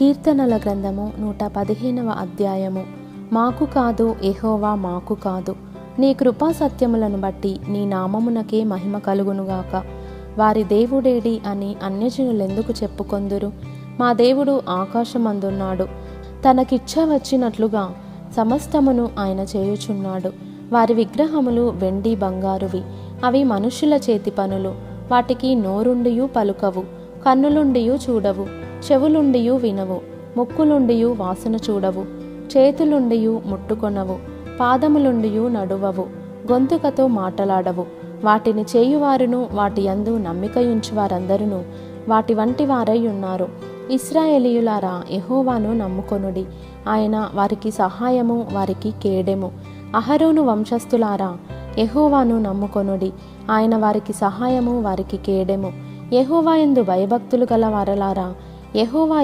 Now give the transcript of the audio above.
కీర్తనల గ్రంథము నూట పదిహేనవ అధ్యాయము. మాకు కాదు ఎహోవా మాకు కాదు. నీ కృపా సత్యములను బట్టి నీ నామమునకే మహిమ కలుగునుగాక. వారి దేవుడేడి అని అన్యజనులెందుకు చెప్పుకొందురు? మా దేవుడు ఆకాశమందున్నాడు. తనకిచ్చ వచ్చినట్లుగా సమస్తమును ఆయన చేయుచున్నాడు. వారి విగ్రహములు వెండి బంగారువి. అవి మనుషుల చేతి పనులు. వాటికి నోరుండియు పలుకవు. కన్నులుండియూ చూడవు. చెవులుండియు వినవు ముక్కులుండియు వాసన చూడవు చేతులుండియు ముట్టుకొనవు పాదములుండియు నడువవు గొంతుకతో మాటలాడవు. వాటిని చేయువారును వాటి యందు నమ్మికయుంచువారందరును వాటి వంటి వారై ఉన్నారు. ఇస్రాయేలీయులారా ఎహోవాను నమ్ముకొనుడి. ఆయన వారికి సహాయము వారికి కేడెము. అహరోను వంశస్థులారా ఎహోవాను నమ్ముకొనుడి. ఆయన వారికి సహాయము వారికి కేడెము. ఎహోవా ఎందు భయభక్తులు గల వారలారా యెహోవా